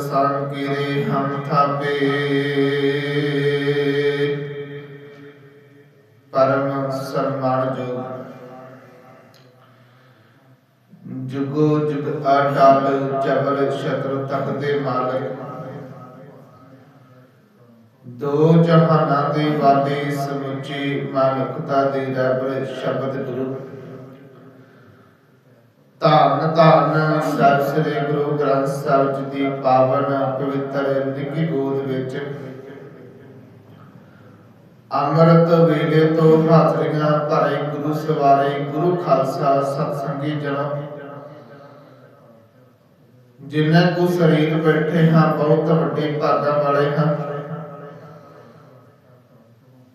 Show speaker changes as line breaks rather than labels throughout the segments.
ਦਰਸ਼ਨ ਕੀਰੇ ਹਮ ਥਾਪੇ ਪਰਮ ਸਨਮਾਨ ਜੋ ਜੁਗੋ। ਜੁਗ ਆਟਾਲ ਜਬਲ ਸ਼ਤਰ ਤਖਤ ਦੇ ਮਾਲਕ। ਦੋ ਜਹਾਨਾਂ ਦੀ ਵਾਲੀ ਸਮੁੱਚੀ ਮਾਨਵਤਾ ਦੀ ਰਬ ਸ਼ਬਦ ਗੁਰੂ। ਧੰਨ ਧੰਨ ਸਤਿ ਸ੍ਰੀ ਗੁਰੂ ਗ੍ਰੰਥ ਸਾਹਿਬ ਜੀ ਦੀ ਪਾਵਨ ਪਵਿੱਤਰ ਨਿੱਘੀ ਗੋਦ ਵਿੱਚ। ਅੰਮ੍ਰਿਤ ਵੇਲੇ ਤੋਂ ਹਾਜ਼ਰੀਆਂ ਭਰੇ ਗੁਰੂ ਸਵਾਰੇ ਗੁਰੂ ਖਾਲਸਾ ਸਤਸੰਗੀ ਜਨਮ ਜਿਨ੍ਹਾਂ ਕੋ ਸਰੀਰ ਬੈਠੇ ਹਾਂ, ਬਹੁਤ ਵੱਡੇ ਭਾਗਾਂ ਵਾਲੇ ਹਾਂ।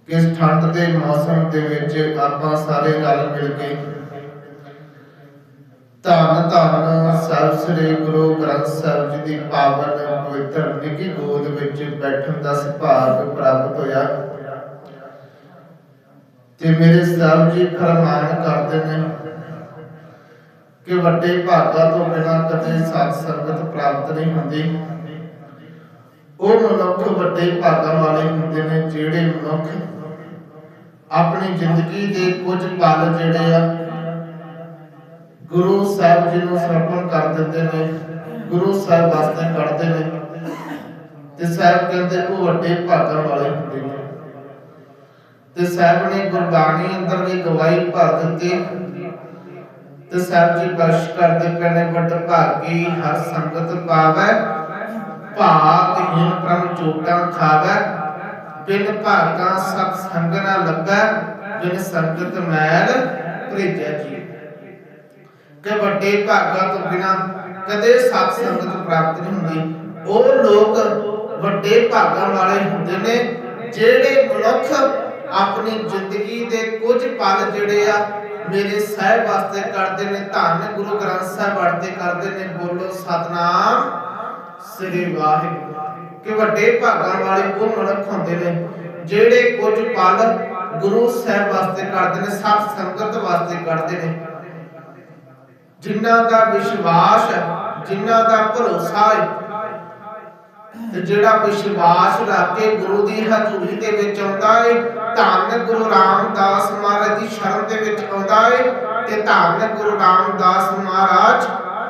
ਕਿਸ ਠੰਡ ਦੇ ਮੌਸਮ ਦੇ ਵਿੱਚ ਆਪਾਂ ਸਾਰੇ ਰਲ ਮਿਲ ਕੇ ਧੰਨ ਧੰਨ ਸਾਹਿਬ ਸ੍ਰੀ ਗੁਰੂ ਗ੍ਰੰਥ ਸਾਹਿਬ ਜੀ ਦੀ ਪਾਵਨ ਪਵਿੱਤਰ ਨਿੱਕੀ ਗੋਦ ਵਿੱਚ ਬੈਠਣ ਦਾ ਸੁਭਾਗ ਪ੍ਰਾਪਤ ਹੋਇਆ। ਤੇ ਮੇਰੇ ਸਾਹਿਬ ਜੀ ਫਰਮਾਨ ਕਰਦੇ ਨੇ ਕਿ ਵੱਡੇ ਭਾਗਾਂ ਤੋਂ ਬਿਨਾਂ ਕਦੇ ਸਤ ਸੰਗਤ ਪ੍ਰਾਪਤ ਨਹੀਂ ਹੁੰਦੀ। ਉਹ ਮਨੁੱਖ ਵੱਡੇ ਭਾਗਾਂ ਵਾਲੇ ਹੁੰਦੇ ਨੇ ਜਿਹੜੇ ਮਨੁੱਖ ਆਪਣੀ ਜ਼ਿੰਦਗੀ ਦੇ ਕੁਝ ਪਲ ਜਿਹੜੇ ਆ ਗੁਰੂ ਸਾਹਿਬ ਜੀ ਨੂੰ ਸਮਰਪਣ ਕਰ ਦਿੰਦੇ ਨੇ, ਗੁਰੂ ਸਾਹਿਬ ਵਾਸਤੇ ਕੱਢਦੇ ਨੇ ਤੇ ਸਾਹਿਬ ਕਹਿੰਦੇ, ਉਹ ਵੱਡੇ ਭਾਗਾਂ ਵਾਲੇ ਹੁੰਦੇ ਨੇ। ਤੇ ਸਾਹਿਬ ਨੇ ਗੁਰਬਾਣੀ ਅੰਦਰ ਵੀ ਗਵਾਹੀ ਭਰ ਦਿੱਤੀ। ਤੇ ਸਾਹਿਬ ਜੀ ਬਖਸ਼ ਕਰਦੇ ਪੈਣੇ, ਵੱਡ ਭਾਗੀ ਹਰ ਸੰਗਤ ਪਾਵੈ, ਭਾਗ ਹੀਨ ਪ੍ਰਮ ਚੋਟਾਂ ਖਾਵੈ ਬਿਨ ਭਾਗਾਂ ਸਤ ਸੰਗ ਨਾ ਲੱਭੈ ਬਿਨ ਸੰਗਤ ਮੈਲ ਭੇਜੈ ਜੀ। ਕਿ ਵੱਡੇ ਭਾਗਾਂ ਤੋਂ ਬਿਨਾਂ ਕਦੇ ਸਤ ਸੰਗਤ ਪ੍ਰਾਪਤ ਨਹੀਂ ਹੁੰਦੀ। ਉਹ ਲੋਕ ਵੱਡੇ ਭਾਗਾਂ ਵਾਲੇ ਹੁੰਦੇ ਨੇ, ਜਿਹੜੇ ਮਨੁੱਖ ਆਪਣੀ ਜ਼ਿੰਦਗੀ ਦੇ ਕੁਝ ਪਲ ਜਿਹੜੇ ਆ ਮੇਰੇ ਸਾਹਿਬ ਵਾਸਤੇ ਕਰਦੇ ਨੇ, ਧੰਨ ਗੁਰੂ ਗ੍ਰੰਥ ਸਾਹਿਬ ਵੜਤੇ ਕਰਦੇ ਨੇ, ਬੋਲੋ ਸਤਨਾਮ ਸ੍ਰੀ ਵਾਹਿਗੁਰੂ। ਕਿ ਵੱਡੇ ਭਾਗਾਂ ਵਾਲੇ ਉਹ ਮਨੁੱਖ ਹੁੰਦੇ ਨੇ, ਜਿਹੜੇ ਕੁਝ ਪਲ ਗੁਰੂ ਸਾਹਿਬ ਵਾਸਤੇ ਕਰਦੇ ਨੇ, ਸਤ ਸੰਗਤ ਵਾਸਤੇ ਕਰਦੇ ਨੇ। ਜਿਨ੍ਹਾਂ ਦਾ ਵਿਸ਼ਵਾਸ ਹੈ, ਜਿਨ੍ਹਾਂ ਦਾ ਭਰੋਸਾ ਹੈ, ਤੇ ਜਿਹੜਾ ਵਿਸ਼ਵਾਸ ਰੱਖ ਕੇ ਗੁਰੂ ਦੀ ਹਜ਼ੂਰੀ ਦੇ ਵਿੱਚ ਆਉਂਦਾ ਹੈ, ਧੰਨ ਗੁਰੂ ਰਾਮਦਾਸ ਮਹਾਰਾਜ ਦੀ ਸ਼ਰਨ ਦੇ ਵਿੱਚ ਆਉਂਦਾ ਹੈ, ਤੇ ਧੰਨ ਗੁਰੂ ਰਾਮਦਾਸ ਮਹਾਰਾਜ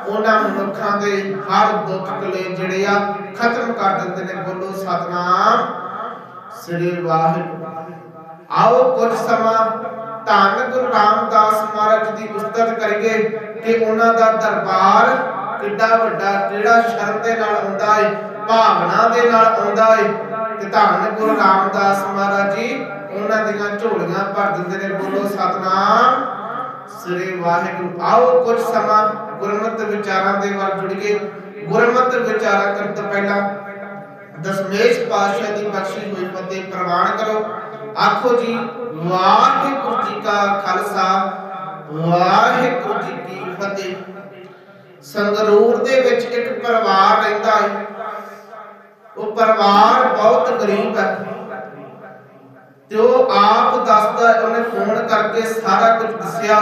ਉਹਨਾਂ ਮਨੁੱਖਾਂ ਦੇ ਹਰ ਦੁੱਖ ਕਲੇ ਜਿਹੜੇ ਆ, ਖਤਮ ਕਰ ਦਿੰਦੇ ਨੇ। ਬੋਲੋ ਸਤਨਾਮ। ਸ੍ਰੀ ਵਾਹਿਗੁਰੂ। ਆਓ ਕੁਝ ਸਮਾਂ ਧੰਨ ਗੁਰੂ ਰਾਮਦਾਸ ਮਹਾਰਾਜ ਦੀ ਉਸਤਤ ਕਰੀਏ। ਕਿ ਉਹਨਾਂ ਦਾ ਦਰਬਾਰ ਕਿੱਡਾ ਵੱਡਾ ਕਿਹੜਾ ਸ਼ਰਨ ਦੇ ਨਾਲ ਆਉਂਦਾ ਹੈ ਭਾਵਨਾ ਦੇ ਨਾਲ ਆਉਂਦਾ ਹੈ ਤੇ ਧੰਨ ਗੁਰੂ ਰਾਮਦਾਸ ਮਹਾਰਾਜ ਜੀ, ਉਹਨਾਂ ਦੀਆਂ ਝੋਲੀਆਂ ਭਰ ਦਿੰਦੇ ਨੇ। ਬੋਲੋ, ਸਤਨਾਮ। ਸ੍ਰੀ ਵਾਹਿਗੁਰੂ, ਆਓ ਕੁਝ ਸਮਾਂ ਗੁਰਮਤਿ ਵਿਚਾਰਾਂ ਦੇ ਵੱਲ ਜੁੜੀਏ। ਗੁਰਮਤਿ ਵਿਚਾਰਾਂ ਕਰਨ ਤੋਂ ਪਹਿਲਾਂ ਦਸਮੇਸ਼ ਪਾਤਸ਼ਾਹ ਦੀ ਬਖਸ਼ੀ ਹੋਈ ਫਤਿਹ ਪ੍ਰਵਾਨ ਕਰੋ। ਆਖੋ ਜੀ, ਵਾਹਿਗੁਰੂ ਜੀ ਕਾ ਖਾਲਸਾ ਵਾਹਿਗੁਰੂ ਜੀ ਕੀ ਫਤਿਹ। ਸੰਗਰੂਰ ਦੇ ਵਿੱਚ ਇੱਕ ਪਰਿਵਾਰ ਰਹਿੰਦਾ ਹੈ। ਉਹ ਪਰਿਵਾਰ ਬਹੁਤ ਗਰੀਬ ਹੈ। ਤੇ ਉਹ ਆਪ ਦੱਸਦਾ, ਉਹਨੇ ਫੋਨ ਕਰਕੇ ਸਾਰਾ ਕੁਝ ਦੱਸਿਆ।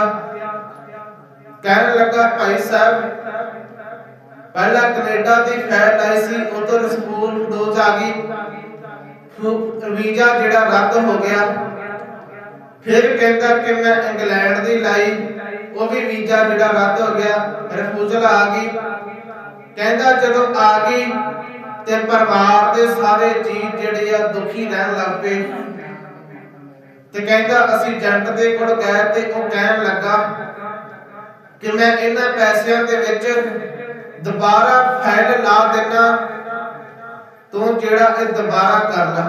ਕਹਿਣ ਲੱਗਾ, ਭਾਈ ਸਾਹਿਬ, ਪਹਿਲਾਂ ਕੈਨੇਡਾ ਦੀ ਫਲਾਈਟ ਆਈ ਸੀ ਉਧਰ ਸਕੂਲ ਡੋਜ਼ ਆ ਗਈ। ਵੀਜ਼ਾ ਜਿਹੜਾ ਰੱਦ ਹੋ ਗਿਆ। ਫਿਰ ਕਹਿੰਦਾ ਕਿ ਮੈਂ ਇੰਗਲੈਂਡ ਦੀ ਲਾਈ, ਉਹ ਵੀ ਵੀਜ਼ਾ ਜਿਹੜਾ ਰੱਦ ਹੋ ਗਿਆ ਰਿਫਿਊਜ਼ਲ ਆ ਗਈ। ਕਹਿੰਦਾ ਜਦੋਂ ਆ ਗਈ ਤੇ ਪਰਿਵਾਰ ਦੇ ਸਾਰੇ ਜੀ ਜਿਹੜੇ ਆ ਦੁਖੀ ਰਹਿਣ ਲੱਗ ਪਏ। ਤੇ ਕਹਿੰਦਾ ਅਸੀਂ ਜੰਟ ਦੇ ਕੋਲ ਗਏ ਤੇ ਉਹ ਕਹਿਣ ਲੱਗਾ ਕਿ ਮੈਂ ਇਹਨਾਂ ਪੈਸਿਆਂ ਦੇ ਵਿੱਚ ਦੁਬਾਰਾ ਫਾਈਲ ਲਾ ਦੇਣਾ, ਤੂੰ ਜਿਹੜਾ ਇਹ ਦੁਬਾਰਾ ਕਰ ਲੈ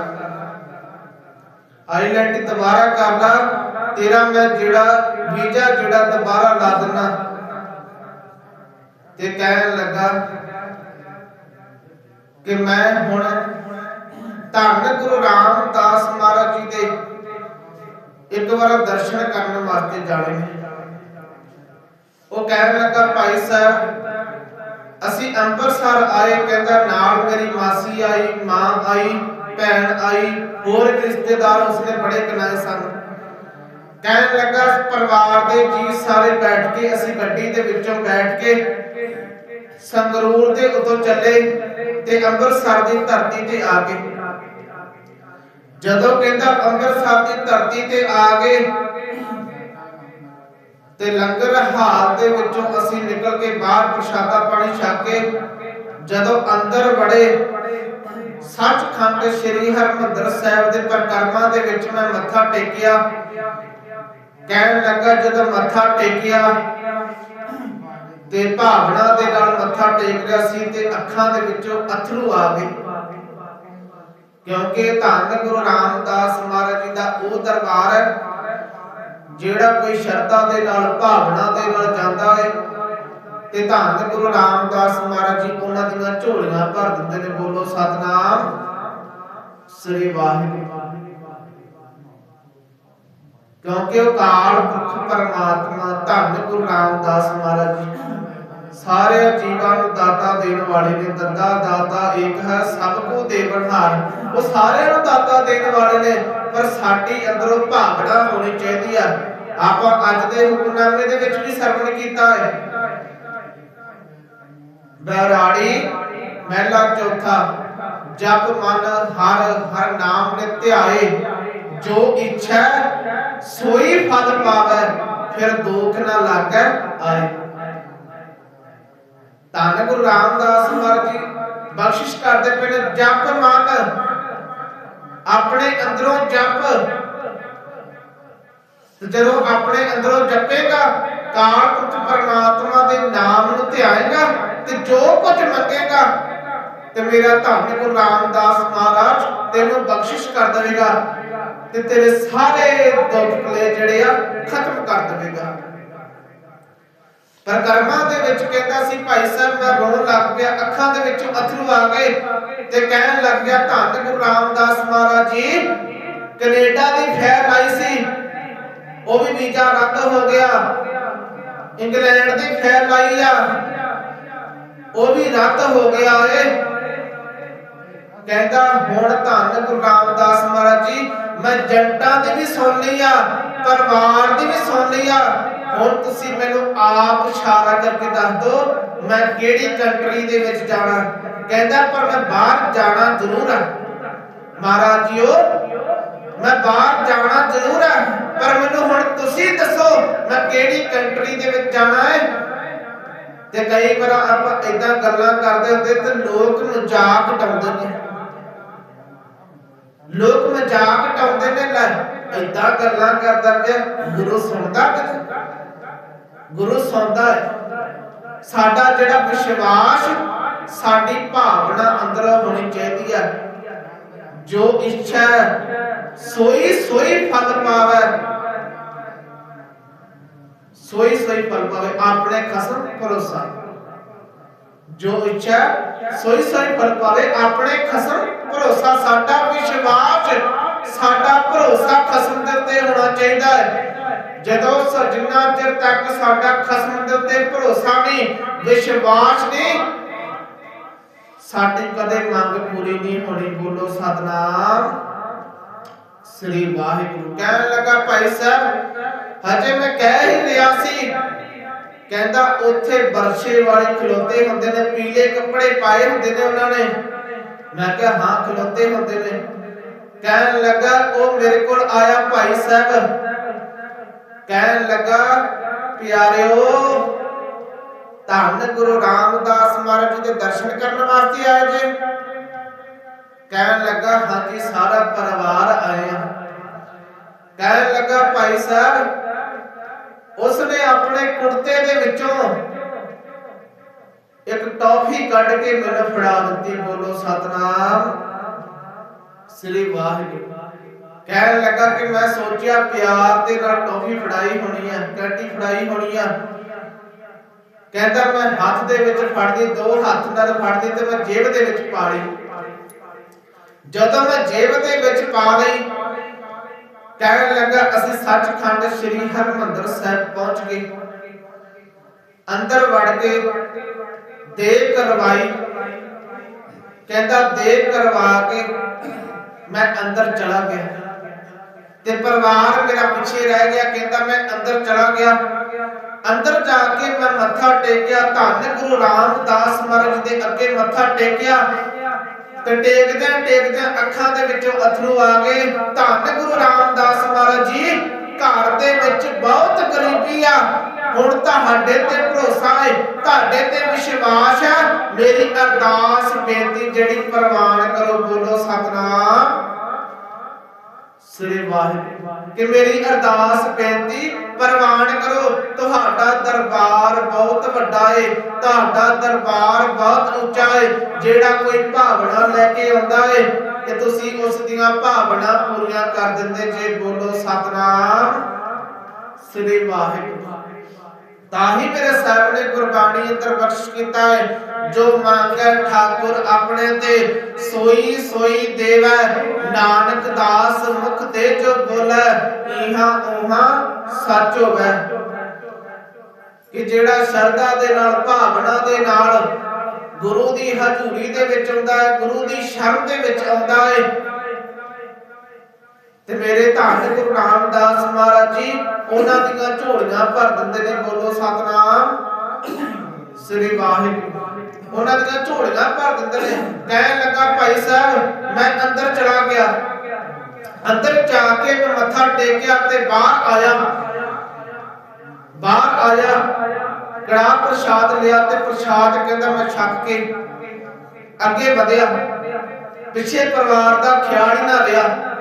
ਆਈਲੈਂਡ ਦੁਬਾਰਾ ਕਰ ਲੈ ਤੇਰਾ ਮੈਂ ਜਿਹੜਾ ਵੀਜ਼ਾ ਜਿਹੜਾ ਦੁਬਾਰਾ ਲਾ ਦੇਣਾ ਤੇ ਕਹਿਣ ਲੱਗਾ ਕਿ ਮੈਂ ਹੁਣ ਧੰਨ ਗੁਰੂ ਰਾਮਦਾਸ ਮਹਾਰਾਜ ਜੀ ਦੇ ਇੱਕ ਵਾਰ ਦਰਸ਼ਨ ਕਰਨ ਵਾਸਤੇ ਜਾਣੇ ਉਹ ਕਹਿਣ ਲੱਗਾ, ਭਾਈ ਸਾਹਿਬ, ਅਸੀਂ ਅੰਮ੍ਰਿਤਸਰ ਆਏ, ਕਹਿੰਦਾ, ਨਾਲ ਮੇਰੀ ਮਾਸੀ ਆਈ, ਮਾਂ ਆਈ ਭੈਣ ਆਈ, ਹੋਰ ਰਿਸ਼ਤੇਦਾਰ ਉਸਨੇ ਬੜੇ ਕਨਾਏ ਸਨ। ਕਹਿਣ ਲੱਗਾ, ਪਰਿਵਾਰ ਦੇ ਜੀ ਸਾਰੇ ਬੈਠ ਕੇ, ਅਸੀਂ ਗੱਡੀ ਦੇ ਵਿੱਚੋਂ ਬੈਠ ਕੇ ਸੰਗਰੂਰ ਦੇ ਉਤੋਂ ਚੱਲੇ ਤੇ ਅੰਮ੍ਰਿਤਸਰ ਦੀ ਧਰਤੀ ਤੇ ਆ ਗਏ। ਜਦੋਂ ਕਹਿੰਦਾ, ਅੰਮ੍ਰਿਤਸਰ ਦੀ ਧਰਤੀ ਤੇ ਆ ਗਏ, ਤੇ ਲੰਗਰ ਹਾਲ ਦੇ ਵਿੱਚੋਂ ਅਸੀਂ ਨਿਕਲ ਕੇ ਬਾਹਰ ਪ੍ਰਸ਼ਾਦਾ ਪਾਣੀ ਛਕ ਕੇ ਜਦੋਂ ਅੰਦਰ ਵੜੇ ਸੱਚਖੰਡ ਸ੍ਰੀ ਹਰਮੰਦਰ ਸਾਹਿਬ ਦੇ ਪ੍ਰਕਰਮਾਂ ਦੇ ਵਿੱਚ ਮੈਂ ਮੱਥਾ ਟੇਕਿਆ। ਕਹਿਣ ਲੱਗਾ ਜਦੋਂ ਮੱਥਾ ਟੇਕਿਆ, ਤੇ ਭਾਵਨਾ ਦੇ ਨਾਲ ਮੱਥਾ ਟੇਕ ਰਿਹਾ ਸੀ ਤੇ ਅੱਖਾਂ ਦੇ ਵਿੱਚੋਂ ਅਥਰੂ ਆ ਗਏ। ਕਿਉਂਕਿ ਧੰਨ ਗੁਰੂ ਰਾਮਦਾਸ ਮਹਾਰਾਜ ਜੀ ਦਾ ਉਹ ਦਰਬਾਰ ਹੈ, ਜਿਹੜਾ ਕੋਈ ਸ਼ਰਧਾ ਦੇ ਨਾਲ, ਭਾਵਨਾ ਦੇ ਨਾਲ ਜਾਂਦਾ ਹੈ ਤੇ ਧੰਨ ਗੁਰੂ ਰਾਮਦਾਸ ਮਹਾਰਾਜ ਜੀ ਉਹਨਾਂ ਦੀਆਂ ਝੋਲੀਆਂ ਭਰ ਦਿੰਦੇ ਨੇ। ਬੋਲੋ ਸਤਨਾਮ। ਸ੍ਰੀ ਵਾਹਿਗੁਰੂ। ਕਿਉਂਕਿ ਉਹ ਕਾਲ ਪੁਰਖ ਪਰਮਾਤਮਾ, ਧੰਨ ਗੁਰੂ ਰਾਮਦਾਸ ਮਹਾਰਾਜ ਜੀ, ਸਾਰੇ ਜੀਵਾਂ ਨੂੰ ਦਾਤਾ ਦੇਣ ਵਾਲੇ ਨੇ। ਦੰਦਾ ਦਾਤਾ ਏਕ ਹੈ, ਸਭ ਕੋ ਦੇਵਨਹਾਰ ਉਹ ਸਾਰਿਆਂ ਨੂੰ ਦਾਤਾ ਦੇਣ ਵਾਲੇ ਨੇ, ਪਰ ਸਾਡੀ ਅੰਦਰੋਂ ਭਾਵਨਾ ਹੋਣੀ ਚਾਹੀਦੀ ਆ ਆਪਾਂ ਅੱਜ ਦੇ ਹੁਕਮਨਾਮੇ ਦੇ ਵਿੱਚ ਵੀ ਸਰਵਣ ਕੀਤਾ ਹੈ। ਬਰਾੜੀ ਮਹਿਲਾ ਚੌਥਾ। ਜਪ ਮਨ ਹਰ ਹਰ ਨਾਮ ਨੇ ਧਿਆਏ ਜੋ ਇੱਛਾ, ਸੋਈ ਫਲ ਪਾਵੇ, ਫਿਰ ਦੁੱਖ ਨਾ ਲਾਗੇ ਆਏ। ਧੰਨ ਗੁਰੂ ਰਾਮਦਾਸ ਮਹਾਰਾਜ ਜੀ, ਬਖਸ਼ਿਸ਼ ਕਰਦੇ ਪਏ ਨੇ ਜਪ ਮਨ। ਆਪਣੇ ਅੰਦਰੋਂ ਜਪ। ਜਦੋਂ ਆਪਣੇ ਅੰਦਰੋਂ ਜਪੇਗਾ, ਕਾਲ ਪੁਰਖ ਪਰਮਾਤਮਾ ਦੇ ਨਾਮ ਨੂੰ ਧਿਆਏਗਾ ਤੇ ਜੋ ਕੁਝ ਮੰਗੇਗਾ ਤੇ ਮੇਰਾ ਧੰਨ ਗੁਰੂ ਰਾਮਦਾਸ ਮਹਾਰਾਜ, ਤੈਨੂੰ ਬਖਸ਼ਿਸ਼ ਕਰ ਦੇਵੇਗਾ ਤੇ ਤੇਰੇ ਸਾਰੇ ਦੁੱਖ ਕਲੇ ਜਿਹੜੇ ਆ, ਖਤਮ ਕਰ ਦੇਵੇਗਾ। ਪਰ ਕਰਮਾਂ ਦੇ ਵਿੱਚ ਕਹਿੰਦਾ ਸੀ, ਭਾਈ ਸਾਹਿਬ, ਮੈਂ ਰੋਣ ਲੱਗ ਪਿਆ, ਅੱਖਾਂ ਦੇ ਵਿੱਚੋਂ ਅਥਰੂ ਆ ਗਏ ਤੇ ਕਹਿਣ ਲੱਗ ਗਿਆ, ਧੰਨ ਗੁਰੂ ਰਾਮਦਾਸ ਮਹਾਰਾਜ ਜੀ, ਕੈਨੇਡਾ ਦੀ ਫੈਰ ਆਈ ਸੀ, ਉਹ ਵੀ ਵੀਜ਼ਾ ਰੱਦ ਹੋ ਗਿਆ। ਇੰਗਲੈਂਡ ਦੀ ਫੈਰ ਆਈ ਆ। ਉਹ ਵੀ ਰੱਦ ਹੋ ਗਿਆ ਏ ਕਹਿੰਦਾ, ਹੁਣ ਧੰਨ ਗੁਰੂ ਰਾਮਦਾਸ ਮਹਾਰਾਜ ਜੀ, ਮੈਂ ਜੰਟਾਂ ਦੀ ਵੀ ਸੁਣ ਲਈ ਆ, ਪਰਿਵਾਰ ਦੀ ਵੀ ਸੁਣ ਲਈ ਆ। ਹੁਣ ਤੁਸੀਂ ਮੈਨੂੰ ਆਪ ਇਸ਼ਾਰਾ ਕਰਕੇ ਦੱਸ ਦਿਓ ਮੈਂ ਕਿਹੜੀ ਕੰਟਰੀ ਦੇ ਵਿੱਚ ਜਾਣਾ? ਕਹਿੰਦਾ, ਪਰ ਮੈਂ ਬਾਹਰ ਜਾਣਾ ਜ਼ਰੂਰ ਆ। ਮਹਾਰਾਜ ਜੀਓ, ਮੈਂ ਬਾਹਰ ਜਾਣਾ ਜ਼ਰੂਰ ਆ, ਪਰ ਮੈਨੂੰ ਹੁਣ ਤੁਸੀਂ ਦੱਸੋ, ਮੈਂ ਕਿਹੜੀ ਕੰਟਰੀ ਦੇ ਵਿੱਚ ਜਾਣਾ ਹੈ ਤੇ ਕਈ ਵਾਰ ਆਪਾਂ ਇਦਾਂ ਗੱਲਾਂ ਕਰਦੇ ਹੁੰਦੇ ਤੇ ਲੋਕ ਮਜ਼ਾਕ ਉਡਾਉਂਦੇ ਨੇ। ਲੋਕ ਮਜ਼ਾਕ ਉਡਾਉਂਦੇ ਨੇ, ਲੈ ਇਦਾਂ ਗੱਲਾਂ ਕਰਦਾ ਪਿਆ, ਗੁਰੂ ਸੁਣਦਾ ਕਿ ਗੁਰੂ ਸੁਣਦਾ ਹੈ। ਸਾਡਾ ਜਿਹੜਾ ਵਿਸ਼ਵਾਸ, ਸਾਡੀ ਭਾਵਨਾ ਅੰਦਰੋਂ ਹੋਣੀ ਚਾਹੀਦੀ ਹੈ। ਜੋ ਇੱਛਾ ਸੋਈ ਸੋਈ ਫਲ ਪਾਵੇ। ਸੋਈ ਸੋਈ ਫਲ ਪਾਵੇ, ਆਪਣੇ ਖਸਮ ਭਰੋਸਾ। ਜੋ ਇੱਛਾ ਸੋਈ ਸੋਈ ਫਲ ਪਾਵੇ, ਆਪਣੇ ਖਸਮ ਭਰੋਸਾ। ਸਾਡਾ ਵਿਸ਼ਵਾਸ, ਸਾਡਾ ਭਰੋਸਾ ਖਸਮ ਦੇ ਉੱਤੇ ਹੋਣਾ ਚਾਹੀਦਾ ਹੈ। ਜਦੋਂ ਸਜਣਾ ਚਿਰ ਤੱਕ ਸਾਡਾ ਖਸਮ ਦੇ ਉੱਤੇ ਭਰੋਸਾ ਨਹੀਂ, ਵਿਸ਼ਵਾਸ ਨਹੀਂ, ਸਾਡੀ ਕਦੇ ਮੰਗ ਪੂਰੀ ਨਹੀਂ ਹੋਣੀ। ਬੋਲੋ ਸਤਨਾਮ। ਸ੍ਰੀ ਵਾਹਿਗੁਰੂ। ਕਹਿਣ ਲੱਗਾ ਭਾਈ ਸਾਹਿਬ, ਹਜੇ ਮੈਂ ਕਹਿ ਹੀ ਰਿਹਾ ਸੀ। ਕਹਿੰਦਾ, ਉੱਥੇ ਵਰਸ਼ੇ ਵਾਲੇ ਖਲੋਤੇ ਹੁੰਦੇ ਨੇ, ਪੀਲੇ ਕੱਪੜੇ ਪਾਏ ਹੁੰਦੇ ਨੇ ਉਹਨਾਂ ਨੇ। ਮੈਂ ਕਿਹਾ, ਹਾਂ, ਖਲੋਤੇ ਹੁੰਦੇ ਨੇ। ਕਹਿਣ ਲੱਗਾ, ਉਹ ਮੇਰੇ ਕੋਲ ਆਇਆ ਭਾਈ ਸਾਹਿਬ। ਕਹਿਣ ਲੱਗਾ, ਪਿਆਰਿਓ, ਧੰਨ ਗੁਰੂ ਰਾਮਦਾਸ ਮਹਾਰਾਜ ਦੇ ਦਰਸ਼ਨ ਕਰਨ ਵਾਸਤੇ ਆਏ ਜੇ। ਕਹਿਣ ਲੱਗਾ, ਹਾਂਜੀ ਸਾਰਾ ਪਰਿਵਾਰ ਆਇਆ। ਕਹਿਣ ਲੱਗਾ, ਭਾਈ ਸਾਹਿਬ, ਉਸਨੇ ਆਪਣੇ ਕੁੜਤੇ ਦੇ ਵਿੱਚੋਂ ਇੱਕ ਟੌਫੀ ਕੱਢ ਕੇ ਮੈਨੂੰ ਫੜਾ ਦਿੱਤੀ। ਬੋਲੋ, ਸਤਨਾਮ, ਸ੍ਰੀ ਵਾਹਿਗੁਰੂ। ਕਹਿਣ ਲੱਗਾ ਕਿ ਮੈਂ ਸੋਚਿਆ, ਪਿਆਰ ਦੇ ਨਾਲ ਟੌਫੀ ਫੜਾਈ ਹੋਣੀ ਆ ਕੈਂਟੀ ਫੜਾਈ ਹੋਣੀ ਆ। ਕਹਿੰਦਾ, ਮੈਂ ਹੱਥ ਦੇ ਵਿੱਚ ਫੜਦੀ, ਦੋ ਹੱਥ ਨਾਲ ਫੜਦੀ ਤੇ ਮੈਂ ਜੇਬ ਦੇ ਵਿੱਚ ਪਾ ਲਈ। ਜਦੋਂ ਮੈਂ ਜੇਬ ਦੇ ਵਿੱਚ ਪਾ ਲਈ, ਕਹਿਣ ਲੱਗਾ, ਅਸੀਂ ਸੱਚਖੰਡ ਸ੍ਰੀ ਹਰਮੰਦਰ ਸਾਹਿਬ ਪਹੁੰਚ ਗਏ। ਅੰਦਰ ਵੜ ਕੇ ਦੇਗ ਕਰਵਾਈ। ਕਹਿੰਦਾ ਦੇਗ ਕਰਵਾ ਕੇ ਮੈਂ ਅੰਦਰ ਚਲਾ ਗਿਆ। ਤੇ ਪਰਿਵਾਰ ਮੇਰਾ ਪਿੱਛੇ ਰਹਿ ਗਿਆ। ਕਹਿੰਦਾ, ਮੈਂ ਅੰਦਰ ਚਲਾ ਗਿਆ। ਅੰਦਰ ਜਾ ਕੇ ਮੈਂ ਮੱਥਾ ਟੇਕਿਆ। ਧੰਨ ਗੁਰੂ ਰਾਮਦਾਸ ਮਹਾਰਾਜ ਦੇ ਅੱਗੇ ਮੱਥਾ ਟੇਕਿਆ। ਤੇ ਟੇਕਦਿਆਂ ਟੇਕਦਿਆਂ ਅੱਖਾਂ ਦੇ ਵਿੱਚੋਂ ਅਥਰੂ ਆ ਗਏ। ਧੰਨ ਗੁਰੂ ਰਾਮਦਾਸ ਮਹਾਰਾਜ ਜੀ, ਘਰ ਦੇ ਵਿੱਚ ਬਹੁਤ ਗਰੀਬੀ ਆ। ਹੁਣ ਤੁਹਾਡੇ ਤੇ ਭਰੋਸਾ ਹੈ ਤੁਹਾਡੇ ਤੇ ਵਿਸ਼ਵਾਸ ਹੈ ਮੇਰੀ ਅਰਦਾਸ ਬੇਨਤੀ ਜਿਹੜੀ ਪ੍ਰਵਾਨ ਕਰੋ, ਬੋਲੋ ਸਤਨਾਮ। ਸ੍ਰੀ ਵਾਹਿਗੁਰੂ। ਕਿ ਮੇਰੀ ਅਰਦਾਸ ਬੇਨਤੀ ਪ੍ਰਵਾਨ ਕਰੋ। ਤੁਹਾਡਾ ਦਰਬਾਰ ਬਹੁਤ ਵੱਡਾ ਏ। ਤੁਹਾਡਾ ਦਰਬਾਰ ਬਹੁਤ ਉੱਚਾ ਏ। ਜਿਹੜਾ ਕੋਈ ਭਾਵਨਾ ਲੈ ਕੇ ਆਉਂਦਾ ਏ ਕਿ ਤੁਸੀਂ ਉਸ ਦੀਆਂ ਭਾਵਨਾ ਪੂਰੀਆਂ ਕਰ ਦਿੰਦੇ ਜੇ ਬੋਲੋ ਸਤਨਾਮ। ਸ੍ਰੀ ਵਾਹਿਗੁਰੂ। ਤਾਂ ਹੀ ਮੇਰੇ ਸਾਹਿਬ ਨੇ ਗੁਰਬਾਣੀ ਅੰਦਰ ਬਖਸ਼ ਕੀਤਾ ਹੈ। ਜੋ ਮੰਗੈ ਠਾਕੁਰ ਆਪਣੇ ਤੇ, ਸੋਈ ਸੋਈ ਦੇਵੈ, ਨਾਨਕ ਦਾਸ ਮੁਖ ਤੇ ਜੋ ਬੋਲੇ, ਇਹਾਂ ਉਹਾਂ ਸੱਚ ਹੋਵੇ। ਕਿ ਜਿਹੜਾ ਸ਼ਰਧਾ ਦੇ ਨਾਲ, ਭਾਵਨਾ ਦੇ ਨਾਲ ਗੁਰੂ ਦੀ ਹਜ਼ੂਰੀ ਦੇ ਵਿੱਚ ਆਉਂਦਾ ਹੈ, ਗੁਰੂ ਦੀ ਸ਼ਰਨ ਦੇ ਵਿੱਚ ਆਉਂਦਾ ਹੈ ਤੇ ਮੇਰੇ ਧੰਨ ਗੁਰੂ ਰਾਮਦਾਸ ਮਹਾਰਾਜ ਜੀ, ਉਹਨਾਂ ਦੀਆਂ ਝੋਲੀਆਂ ਭਰ ਦਿੰਦੇ ਨੇ, ਬੋਲੋ ਸਤਨਾਮ। ਸ੍ਰੀ ਵਾਹਿਗੁਰੂ। ਉਹਨਾਂ ਦੀਆਂ ਝੋਲੀਆਂ ਭਰ ਦਿੰਦੇ ਨੇ। ਕਹਿਣ ਲੱਗਾ, ਭਾਈ ਸਾਹਿਬ, ਮੈਂ ਅੰਦਰ ਚਲਾ ਗਿਆ। ਅੰਦਰ ਜਾ ਕੇ ਮੈਂ ਮੱਥਾ ਟੇਕਿਆ ਤੇ ਬਾਹਰ ਆਇਆ। ਬਾਹਰ ਆਇਆ। ਕੜਾ ਪ੍ਰਸ਼ਾਦ ਲਿਆ ਤੇ ਪ੍ਰਸ਼ਾਦ ਕਹਿੰਦਾ, ਮੈਂ ਛੱਕ ਕੇ ਅੱਗੇ ਵਧਿਆ। ਪਿੱਛੇ ਪਰਿਵਾਰ ਦਾ ਖਿਆਲ ਹੀ ਨਾ ਰਿਹਾ।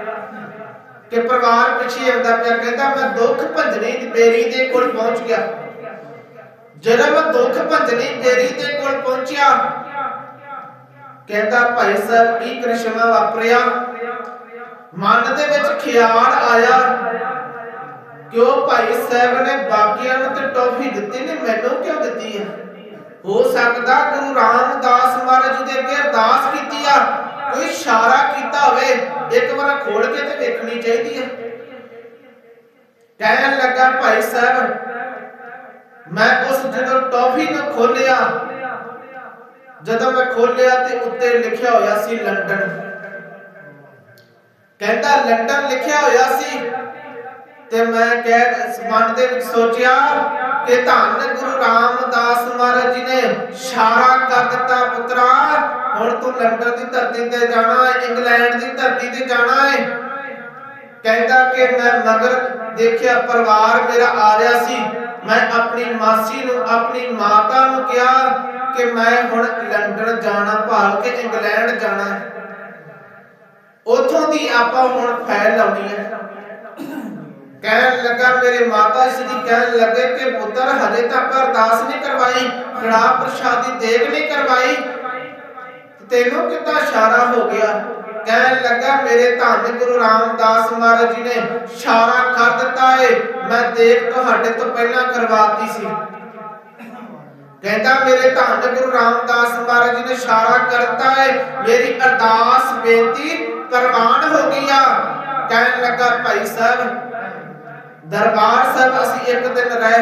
ਕਿ ਪਰਿਵਾਰ ਪਿੱਛੇ ਆਉਂਦਾ ਪਿਆ, ਕਹਿੰਦਾ ਮੈਂ ਦੁੱਖ ਭੰਜਣੀ ਬੇਰੀ ਦੇ ਕੋਲ ਪਹੁੰਚ ਗਿਆ। ਜਦੋਂ ਮੈਂ ਦੁੱਖ ਭੰਜਣੀ ਬੇਰੀ ਦੇ ਕੋਲ ਪਹੁੰਚਿਆ, ਕਹਿੰਦਾ ਭਾਈ ਸਾਹਿਬ, ਕੀ ਕ੍ਰਿਸ਼ਮਾ ਵਾਪਰਿਆ? ਮਨ ਦੇ ਵਿੱਚ ਖਿਆਲ ਆਇਆ ਕਿ ਉਹ ਭਾਈ ਸਾਹਿਬ ਨੇ ਬਾਕੀਆਂ ਨੂੰ ਤੇ ਟੌਫੀ ਦਿੱਤੀ ਨੇ, ਮੈਨੂੰ ਕਿਉਂ ਦਿੱਤੀ ਹੈ ਹੋ ਸਕਦਾ ਗੁਰੂ ਰਾਮਦਾਸ ਮਹਾਰਾਜ ਜੀ ਦੇ ਅੱਗੇ ਅਰਦਾਸ ਕੀਤੀ ਆ, ਕੋਈ ਇਸ਼ਾਰਾ ਕੀਤਾ ਹੋਵੇ। ਇੱਕ ਵਾਰ ਖੋਲ ਕੇ ਤੇ ਵੇਖਣੀ ਚਾਹੀਦੀ ਹੈ ਕਹਿਣ ਲੱਗਾ, ਭਾਈ ਸਾਹਿਬ, ਮੈਂ ਉਸ ਜਦੋਂ ਟੌਫੀ ਨੂੰ ਖੋਲਿਆ ਜਦੋਂ ਮੈਂ ਖੋਲਿਆ ਤੇ ਉੱਤੇ ਲਿਖਿਆ ਹੋਇਆ ਸੀ ਲੰਡਨ। ਕਹਿੰਦਾ, ਲੰਡਨ ਲਿਖਿਆ ਹੋਇਆ ਸੀ। ਤੇ ਮੈਂ ਕਹਿ ਮਨ ਦੇ ਵਿੱਚ ਸੋਚਿਆ ਕਿ ਧੰਨ ਗੁਰੂ ਰਾਮਦਾਸ ਮਹਾਰਾਜ ਜੀ ਨੇ ਇਸ਼ਾਰਾ ਕਰ ਦਿੱਤਾ, ਪੁੱਤਰਾ। ਹੁਣ ਤੂੰ ਲੰਡਨ ਦੀ ਧਰਤੀ ਤੇ ਜਾਣਾ ਹੈ, ਇੰਗਲੈਂਡ ਦੀ ਧਰਤੀ ਤੇ ਜਾਣਾ ਹੈ। ਕਹਿੰਦਾ ਕਿ ਮੈਂ ਮਗਰ ਦੇਖਿਆ ਪਰਿਵਾਰ ਮੇਰਾ ਆ ਰਿਹਾ ਸੀ। ਮੈਂ ਆਪਣੀ ਮਾਸੀ ਨੂੰ, ਆਪਣੀ ਮਾਤਾ ਨੂੰ ਕਿਹਾ ਕਿ ਮੈਂ ਹੁਣ ਲੰਡਨ ਜਾਣਾ, ਭਾਲ ਕੇ ਇੰਗਲੈਂਡ ਜਾਣਾ ਹੈ। ਉਥੋਂ ਦੀ ਆਪਾਂ ਹੁਣ ਫੈਲ ਲਾਉਣੀ ਹੈ। ਕਹਿਣ ਲੱਗਾ, ਮੇਰੇ ਮਾਤਾ ਸ੍ਰੀ ਕਹਿਣ ਲੱਗੇ ਕਿ ਪੁੱਤਰ ਹਜੇ ਤੱਕ ਅਰਦਾਸ ਨਹੀਂ ਕਰਵਾਈ ਕੜਾ ਪ੍ਰਸ਼ਾਦੀ ਦੇਗ ਨਹੀਂ ਕਰਵਾਈ। ਤੈਨੂੰ ਕਿੱਦਾਂ ਇਸ਼ਾਰਾ ਹੋ ਗਿਆ? ਕਹਿਣ ਲੱਗਾ, ਮੇਰੇ ਧੰਨ ਗੁਰੂ ਰਾਮਦਾਸ ਮਹਾਰਾਜ ਜੀ ਨੇ ਇਸ਼ਾਰਾ ਕਰ ਦਿੱਤਾ ਏ। ਮੈਂ ਦੇਖ ਤੁਹਾਡੇ ਤੋਂ ਪਹਿਲਾਂ ਕਰਵਾਤੀ ਸੀ। ਕਹਿੰਦਾ, ਮੇਰੇ ਧੰਨ ਗੁਰੂ ਰਾਮਦਾਸ ਮਹਾਰਾਜ ਜੀ ਨੇ ਇਸ਼ਾਰਾ ਕਰਤਾ ਏ। ਮੇਰੀ ਅਰਦਾਸ ਬੇਨਤੀ ਪ੍ਰਵਾਨ ਹੋ ਗਈ ਆ। ਕਹਿਣ ਲੱਗਾ, ਭਾਈ ਸਾਹਿਬ ਦਰਬਾਰ ਸਾਹਿਬ ਅਸੀਂ ਇੱਕ ਦਿਨ ਰਹੇ।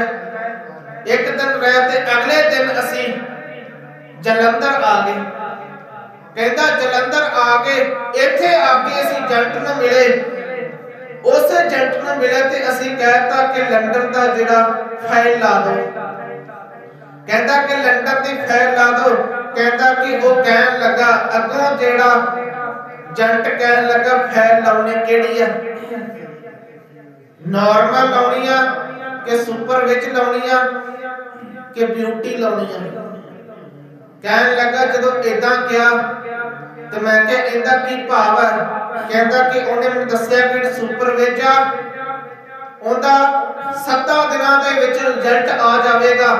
ਇੱਕ ਦਿਨ ਰਹੇ ਤੇ ਅਗਲੇ ਦਿਨ ਅਸੀਂ ਜਲੰਧਰ ਆ ਗਏ। ਕਹਿੰਦਾ ਜਲੰਧਰ ਆ ਕੇ ਇੱਥੇ ਆ ਕੇ ਅਸੀਂ ਜੰਟ ਨੂੰ ਮਿਲੇ। ਉਸ ਜੰਟ ਨੂੰ ਮਿਲੇ ਤੇ ਅਸੀਂ ਕਹਿਤਾ ਕਿ ਲੰਡਨ ਦਾ ਜਿਹੜਾ ਫਾਈਲ ਲਾ ਦਿਓ। ਕਹਿੰਦਾ ਕਿ ਲੰਡਨ ਦੀ ਫਾਈਲ ਲਾ ਦਿਓ। ਕਹਿੰਦਾ ਕਿ ਉਹ ਕਹਿਣ ਲੱਗਾ, ਅੱਗੋਂ ਜਿਹੜਾ ਜੰਟ ਕਹਿਣ ਲੱਗਾ, ਫਾਈਲ ਲਾਉਣੀ ਕਿਹੜੀ ਆ ਨਾਰਮਲ ਲਾਉਣੀ ਆ ਕਿ ਸੁਪਰ ਵਿੱਚ ਲਾਉਣੀ ਆ ਕਿ ਬਿਊਟੀ ਲਾਉਣੀ ਆ? ਕਹਿਣ ਲੱਗਾ ਜਦੋਂ ਇਦਾਂ ਕਿਹਾ ਤੇ ਮੈਂ ਕਿਹਾ, ਇਹਦਾ ਕੀ ਭਾਵ ਹੈ ਕਹਿੰਦਾ ਕਿ ਉਹਨੇ ਮੈਨੂੰ ਦੱਸਿਆ ਕਿ ਸੁਪਰ ਵਿੱਚ ਆ। ਉਹਦਾ 7 ਦਿਨਾਂ ਦੇ ਵਿੱਚ ਰਿਜ਼ਲਟ ਆ ਜਾਵੇਗਾ।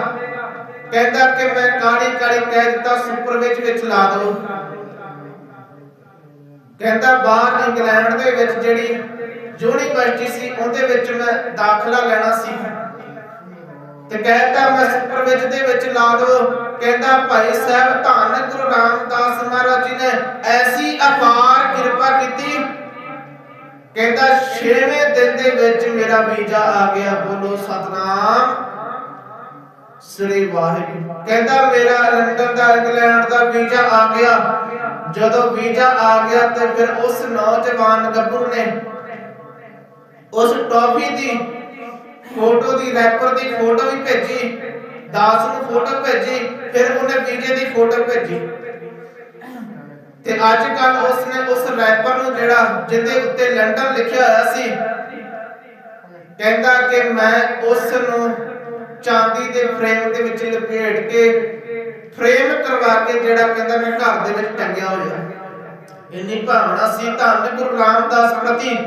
ਕਹਿੰਦਾ ਕਿ ਮੈਂ ਕਾਲੀ ਕਾਲੀ ਕਹਿ ਦਿੱਤਾ, ਸੁਪਰ ਵਿੱਚ ਵਿੱਚ ਲਾ ਦਿਓ। ਕਹਿੰਦਾ ਬਾਹਰ ਇੰਗਲੈਂਡ ਦੇ ਵਿੱਚ ਜਿਹੜੀ ਯੂਨੀਵਰਸਿਟੀ ਸੀ, ਉਹਦੇ ਵਿੱਚ ਮੈਂ ਦਾਖਲਾ ਲੈਣਾ ਸੀ। ਤੇ ਕਹਿੰਦਾ ਮੈਂ ਸੁਪਰ ਦੇ ਵਿੱਚ ਲਾ ਦੋ ਕਹਿੰਦਾ ਭਾਈ ਸਾਹਿਬ, ਧੰਨ ਗੁਰੂ ਰਾਮਦਾਸ ਮਹਾਰਾਜ ਜੀ ਨੇ ਐਸੀ ਅਪਾਰ ਕਿਰਪਾ ਕੀਤੀ। ਕਹਿੰਦਾ 6ਵੇਂ ਦਿਨ ਦੇ ਵਿੱਚ ਮੇਰਾ ਵੀਜ਼ਾ ਆ ਗਿਆ। ਬੋਲੋ ਸਤਨਾਮ। ਸ੍ਰੀ ਵਾਹਿਗੁਰੂ। ਕਹਿੰਦਾ, ਮੇਰਾ ਲੰਡਨ ਦਾ, ਇੰਗਲੈਂਡ ਦਾ ਵੀਜ਼ਾ ਆ ਗਿਆ। ਜਦੋਂ ਵੀਜ਼ਾ ਆ ਗਿਆ ਤੇ ਫਿਰ ਉਸ ਨੌਜਵਾਨ ਗੱਭਰੂ ਨੇ ਉਸ ਟੌਫੀ ਦੀ ਫੋਟੋ ਦੀ ਰੈਪਰ ਦੀ ਫੋਟੋ ਵੀ ਭੇਜੀ, ਦਾਸ ਨੂੰ ਫੋਟੋ ਭੇਜੀ, ਫਿਰ ਉਹਨੇ ਵੀਜ਼ੇ ਦੀ ਫੋਟੋ ਭੇਜੀ। ਤੇ ਅੱਜ ਕੱਲ ਉਸਨੇ ਉਸ ਰੈਪਰ ਨੂੰ ਜਿਹੜਾ ਜਿਹਦੇ ਉੱਤੇ ਲੰਡਨ ਲਿਖਿਆ ਹੋਇਆ ਸੀ, ਕਹਿੰਦਾ ਕਿ ਮੈਂ ਉਸ ਨੂੰ ਚਾਂਦੀ ਦੇ ਫਰੇਮ ਦੇ ਵਿੱਚ ਲਪੇਟ ਕੇ ਫਰੇਮ ਕਰਵਾ ਕੇ ਜਿਹੜਾ ਕਹਿੰਦਾ ਮੈਂ ਘਰ ਦੇ ਵਿੱਚ ਟੰਗਿਆ ਹੋਇਆ। ਇੰਨੀ ਭਾਵਨਾ ਸੀ ਧੰਨ ਗੁਰੂ ਰਾਮਦਾਸ ਪ੍ਰਤੀ।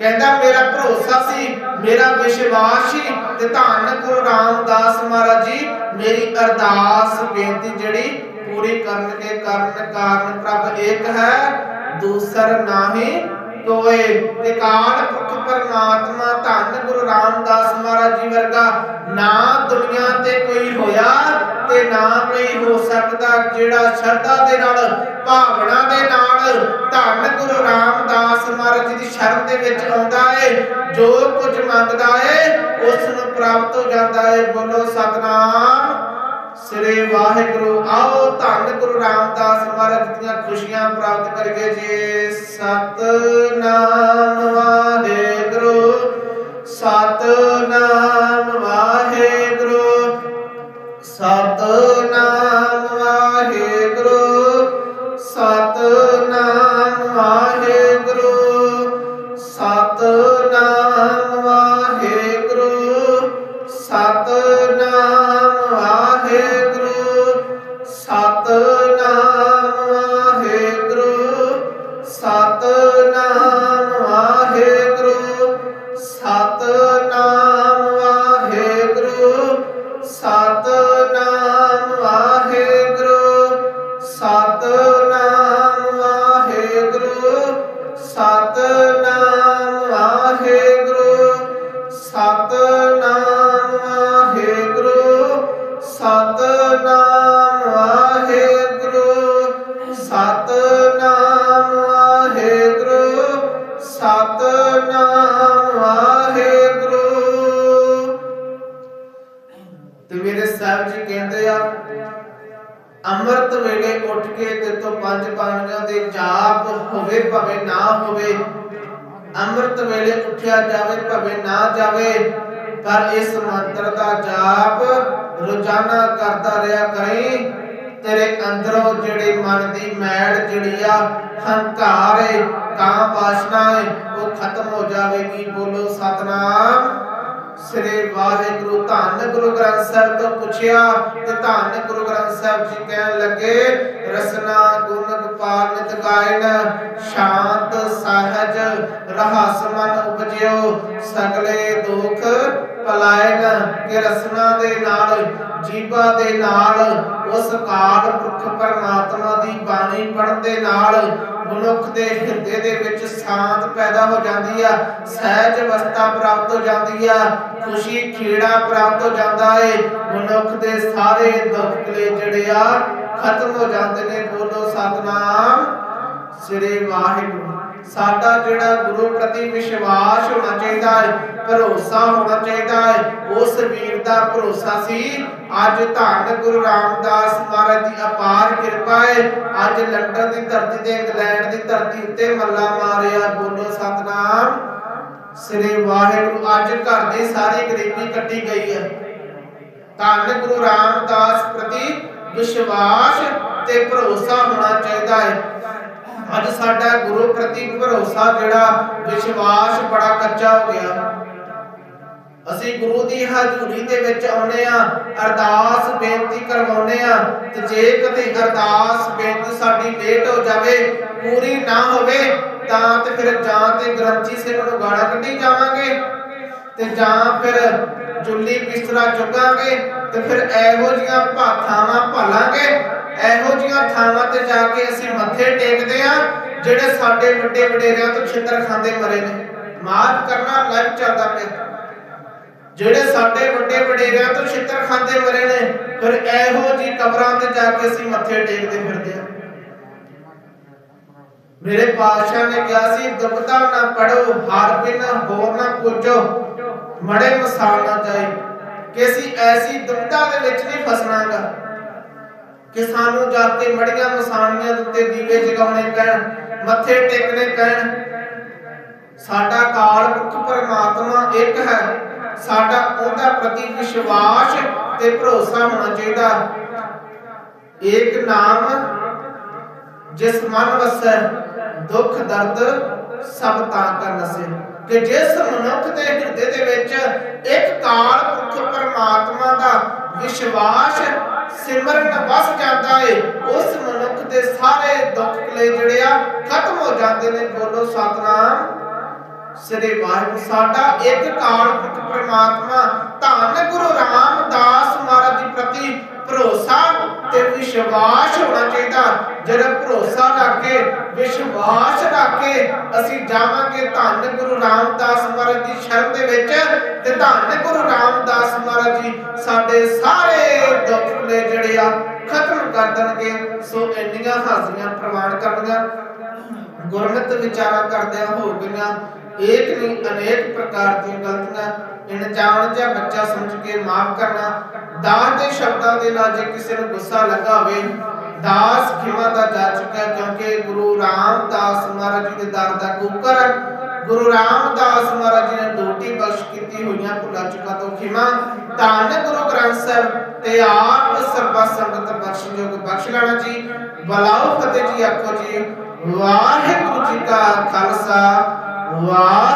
ਕਹਿੰਦਾ, ਮੇਰਾ ਭਰੋਸਾ ਸੀ, ਮੇਰਾ ਵਿਸ਼ਵਾਸ ਸੀ ਤੇ ਧੰਨ ਗੁਰੂ ਰਾਮਦਾਸ ਮਹਾਰਾਜ ਜੀ, ਮੇਰੀ ਅਰਦਾਸ ਬੇਨਤੀ ਜਿਹੜੀ ਪੂਰੀ ਕਰਨਗੇ ਕਰਨ ਕਾਰਨ ਪ੍ਰਭ ਇੱਕ ਹੈ, ਦੂਸਰ ਨਾਹੀ ਕੋਏ ਤੇ ਕਾਲ ਪਰਮਾਤਮਾ ਧੰਨ ਗੁਰੂ ਰਾਮਦਾਸ ਮਹਾਰਾਜ ਜੀ ਵਰਗਾ ਨਾ ਦੁਨੀਆ ਤੇ ਕੋਈ ਹੋਇਆ ਤੇ ਨਾ ਕੋਈ ਹੋ ਸਕਦਾ ਜਿਹੜਾ ਸ਼ਰਧਾ ਦੇ ਨਾਲ, ਭਾਵਨਾ ਦੇ ਨਾਲ ਧੰਨ ਗੁਰੂ ਰਾਮਦਾਸ ਮਹਾਰਾਜ ਜੀ ਦੀ ਸ਼ਰਨ ਦੇ ਵਿੱਚ ਆਉਂਦਾ ਏ, ਜੋ ਕੁਝ ਮੰਗਦਾ ਹੈ ਉਸ ਨੂੰ ਪ੍ਰਾਪਤ ਹੋ ਜਾਂਦਾ ਹੈ ਬੋਲੋ ਸਤਨਾਮ। ਸ੍ਰੀ ਵਾਹਿਗੁਰੂ, ਆਓ ਧੰਨ ਗੁਰੂ ਰਾਮਦਾਸ ਮਹਾਰਾਜ ਦੀਆਂ ਖੁਸ਼ੀਆਂ ਪ੍ਰਾਪਤ ਕਰੀਏ ਜੀ। ਸਤਨਾਮ। না barata ਉੱਠਿਆ ਜਾਵੇ, ਭਾਵੇਂ ਨਾ ਜਾਵੇ, ਪਰ ਇਸ ਮੰਤਰ ਦਾ ਜਾਪ ਰੋਜ਼ਾਨਾ ਕਰਦਾ ਰਿਹਾ ਕਰੀ। ਤੇਰੇ ਅੰਦਰੋਂ ਜਿਹੜੇ ਮਨ ਦੀ ਮੈਲ ਜਿਹੜੀ ਆ, ਹੰਕਾਰ ਏ, ਕਾਂ ਵਾਸ਼ਨਾ ਏ, ਉਹ ਖਤਮ ਹੋ ਜਾਵੇਗੀ। ਬੋਲੋ, ਸਤਨਾਮ। ਸ੍ਰੀ ਵਾਹਿਗੁਰੂ, ਧੰਨ ਗੁਰੂ ਗ੍ਰੰਥ ਸਾਹਿਬ ਤੋਂ ਪੁੱਛਿਆ ਤੇ ਧੰਨ ਗੁਰੂ ਗ੍ਰੰਥ ਸਾਹਿਬ ਜੀ ਕਹਿਣ ਲੱਗੇ ਰਸਨਾ ਗੁਣ ਗੋਪਾਲ ਨਿਤ ਗਾਇਨ, ਸ਼ਾਂਤ ਸਹਜ ਰਹਸ ਮਨ ਉਪਜਿਓ, ਸਗਲੇ ਦੁਖ ਪਲਾਇਨ ਕਿ ਰਸਨਾ ਦੇ ਨਾਲ, ਜੀਵਾ ਦੇ ਨਾਲ, ਉਸ ਕਾਲ ਪੁਰਖ ਪਰਮਾਤਮਾ ਦੀ ਬਾਣੀ ਪੜਨ ਦੇ ਨਾਲ, ਮਨੁੱਖ ਦੇ ਹਿਰਦੇ ਦੇ ਵਿੱਚ ਸ਼ਾਂਤ ਪੈਦਾ ਹੋ ਜਾਂਦੀ ਆ, ਸਹਿਜ ਅਵਸਥਾ ਪ੍ਰਾਪਤ ਹੋ ਜਾਂਦੀ ਆ, ਖੁਸ਼ੀ ਖੇੜਾ ਪ੍ਰਾਪਤ ਹੋ ਜਾਂਦਾ ਏ, ਮਨੁੱਖ ਦੇ ਸਾਰੇ ਦੁੱਖ ਕਲੇ ਜਿਹੜੇ ਆ ਖਤਮ ਹੋ ਜਾਂਦੇ ਨੇ, ਬੋਲੋ ਸਤਨਾਮ। ਸ੍ਰੀ ਵਾਹਿਗੁਰੂ, ਸਾਡਾ ਜਿਹੜਾ ਗੁਰੂ ਪ੍ਰਤੀ ਵਿਸ਼ਵਾਸ ਹੋਣਾ ਚਾਹੀਦਾ ਹੈ, ਭਰੋਸਾ ਹੋਣਾ ਚਾਹੀਦਾ ਹੈ, ਉਸ ਵੀਰ ਦਾ ਭਰੋਸਾ ਸੀ, ਅੱਜ ਧੰਨ ਗੁਰੂ ਰਾਮਦਾਸ ਮਹਾਰਾਜ ਦੀ ਅਪਾਰ ਕਿਰਪਾ ਹੈ, ਅੱਜ ਲੰਡਨ ਦੀ ਧਰਤੀ ਤੇ, ਇੰਗਲੈਂਡ ਦੀ ਧਰਤੀ ਉੱਤੇ ਮੱਲਾ ਮਾਰਿਆ, ਬੋਲੋ ਸਤਨਾਮ। ਸ੍ਰੀ ਵਾਹਿਗੁਰੂ, ਅੱਜ ਘਰ ਦੀ ਸਾਰੀ ਗਰੀਬੀ ਕੱਟੀ ਗਈ ਹੈ। ਧੰਨ ਗੁਰੂ ਰਾਮਦਾਸ ਪ੍ਰਤੀ ਵਿਸ਼ਵਾਸ ਤੇ ਭਰੋਸਾ ਹੋਣਾ ਚਾਹੀਦਾ ਹੈ। ਅੱਜ ਸਾਡਾ ਗੁਰੂ ਪ੍ਰਤੀ ਭਰੋਸਾ ਜਿਹੜਾ ਵਿਸ਼ਵਾਸ ਬੜਾ ਕੱਚਾ ਹੋ ਗਿਆ। ਅਸੀਂ ਗੁਰੂ ਦੀ ਹਜ਼ੂਰੀ ਦੇ ਵਿੱਚ ਆਉਨੇ ਆ ਅਰਦਾਸ ਬੇਨਤੀ ਕਰਵਾਉਨੇ ਆ ਤੇ ਜੇ ਕਦੇ ਅਰਦਾਸ ਬੇਨਤੀ ਸਾਡੀ ਲੇਟ ਹੋ ਜਾਵੇ, ਪੂਰੀ ਨਾ ਹੋਵੇ, ਤਾਂ ਤੇ ਫਿਰ ਜਾਂ ਤੇ ਗ੍ਰੰਥੀ ਸਿੰਘ ਨੂੰ ਗਾਲਾਂ ਕੱਢੀ ਜਾਵਾਂਗੇ ਤੇ ਜਾਂ ਫਿਰ ਜੁੱਲੀ ਬਿਸਤਰਾ ਚੁੱਕਾਂਗੇ ਤੇ ਫਿਰ ਇਹੋ ਜੀਆਂ ਭਾਥਾਵਾਂ ਭਾਲਾਂਗੇ। ਇਹੋ ਜੀਆਂ ਥਾਵਾਂ ਤੇ ਜਾ ਕੇ ਅਸੀਂ ਮੱਥੇ ਟੇਕਦੇ ਆ ਜਿਹੜੇ ਸਾਡੇ ਵੱਡੇ ਵਡੇਰਿਆਂ ਤੋਂ ਛਿੱਤਰ ਖਾਂਦੇ ਮਰੇ ਨੇ। ਮਾਫ ਕਰਨਾ ਲਾਈਵ ਚੱਲਦਾ ਪਿਆ। ਜਿਹੜੇ ਸਾਡੇ ਵੱਡੇ ਵਡੇਰਿਆਂ ਤੋਂ ਛਿੱਤਰ ਖਾਂਦੇ ਮਰੇ ਨੇ, ਫਿਰ ਇਹੋ ਜੀ ਕਬਰਾਂ ਤੇ ਜਾ ਕੇ ਅਸੀਂ ਮੱਥੇ ਟੇਕਦੇ ਫਿਰਦੇ ਆ ਮੇਰੇ ਪਾਤਸ਼ਾਹ ਨੇ ਕਿਹਾ ਸੀ ਦੁਬਦਾ ਨਾ ਪੜੋ ਹਰ ਬਿਨ ਹੋਰ ਨਾ ਪੁੱਜੋ, ਮੜੇ ਮਸਾਲ ਨਾ ਜਾਏ ਕਿ ਅਸੀਂ ਐਸੀ ਦੁਬਦਾ ਦੇ ਵਿੱਚ ਨਹੀਂ ਫਸਣਾਗਾ ਕਿ ਸਾਨੂੰ ਜਾ ਕੇ ਮੜੀਆਂ ਮਸਾਣੀਆਂ ਉੱਤੇ ਦੀਵੇ ਜਗਾਉਣੇ ਪੈਣ, ਮੱਥੇ ਟੇਕਣੇ ਪੈਣ। ਸਾਡਾ ਕਾਲ ਪੁਰਖ ਪਰਮਾਤਮਾ ਇੱਕ ਹੈ। ਸਾਡਾ ਉਹਦਾ ਪ੍ਰਤੀ ਵਿਸ਼ਵਾਸ ਤੇ ਭਰੋਸਾ ਹੋਣਾ ਚਾਹੀਦਾ। ਏਕ ਨਾਮ ਜਿਸ ਮਨ ਵਸੈ, ਦੁੱਖ ਦਰਦ ਸਭ ਤਾਂ ਕਾ ਨਸੇ। ਕਿ ਜਿਸ ਮਨੁੱਖ ਦੇ ਹਿਰਦੇ ਦੇ ਵਿੱਚ ਇੱਕ ਕਾਲ ਪੁਰਖ ਪਰਮਾਤਮਾ ਦਾ ਵਿਸ਼ਵਾਸ ਸਿਮਰਨ ਵਸ ਜਾਂਦਾ ਏ, ਉਸ ਮਨੁੱਖ ਦੇ ਸਾਰੇ ਦੁੱਖ ਕਲੇ ਜਿਹੜੇ ਆ ਖਤਮ ਹੋ ਜਾਂਦੇ ਨੇ। ਬੋਲੋ ਸਤਨਾਮ। ਸ੍ਰੀ ਵਾਹਿਗੁਰੂ ਸਾਡਾ ਇੱਕ ਕਾਲ ਪ੍ਰਮਾਤਮਾ, ਧੰਨ ਗੁਰੂ ਰਾਮਦਾਸ ਮਹਾਰਾਜ ਜੀ ਪ੍ਰਤੀ ਭਰੋਸਾ ਤੇ ਵਿਸ਼ਵਾਸ ਹੋਣਾ ਚਾਹੀਦਾ। ਜਿਹੜਾ ਭਰੋਸਾ ਰੱਖ ਕੇ ਵਿਸ਼ਵਾਸ ਰੱਖ ਕੇ ਅਸੀਂ ਜਾਵਾਂਗੇ ਧੰਨ ਗੁਰੂ ਰਾਮਦਾਸ ਮਹਾਰਾਜ ਦੀ ਸ਼ਰਨ ਦੇ ਵਿੱਚ ਤੇ ਧੰਨ ਗੁਰੂ ਰਾਮਦਾਸ ਮਹਾਰਾਜ ਜੀ ਸਾਡੇ ਸਾਰੇ ਦੁੱਖ ਨੇ ਜਿਹੜੇ ਆ ਖਤਮ ਕਰ ਦੇਣਗੇ। ਸੋ ਇੰਨੀਆਂ ਹਾਜ਼ਰੀਆਂ ਪ੍ਰਵਾਨ ਕਰਨੀਆਂ। ਗੁਰਮਤਿ ਵਿਚਾਰਾਂ ਕਰਦਿਆਂ ਹੋ ਗਈਆਂ। ਏਕ ਨਹੀਂ ਅਨੇਕ ਪ੍ਰਕਾਰ ਦੀਆਂ ਗਲਤੀਆਂ ਇਨ ਜਾਂ ਬੱਚਾ ਸਮਝ ਕੇ ਮਾਫ ਕਰਨਾ ਦਾਸ ਦੇ ਸ਼ਬਦਾਂ ਦੇ ਨਾਲ ਜੇ ਕਿਸੇ ਨੂੰ ਗੁੱਸਾ ਲੱਗਾ ਹੋਵੇ, ਦਾਸ ਖਿਮਾ ਦਾ ਜਾ ਚੁੱਕਾ ਕਿਉਂਕਿ ਗੁਰੂ ਰਾਮਦਾਸ ਮਹਾਰਾਜ ਜੀ ਦੇ ਦਰ ਦਾ ਕੂਕਰ ਗੁਰੂ ਰਾਮਦਾਸ ਮਹਾਰਾਜ ਜੀ ਨੇ ਦੋਟੀ ਬਖਸ਼ ਕੀਤੀ ਹੋਈਆਂ ਭੁੱਲਾ ਚੁੱਕਾ ਤੋਂ ਖਿਮਾ। ਧੰਨ ਗੁਰੂ ਗ੍ਰੰਥ ਸਾਹਿਬ ਤੇ ਆਪ ਸਰਬਾ ਸੰਗਤ ਬਖਸ਼ਯੋਗ ਬਖਸ਼ ਲੈਣਾ ਜੀ। ਬਲਾਓ ਫਤਿਹ ਜੀ ਆਖੋ ਜੀ। ਵਾਹਿਗੁਰੂ ਜੀ ਕਾ ਖਾਲਸਾ। lá.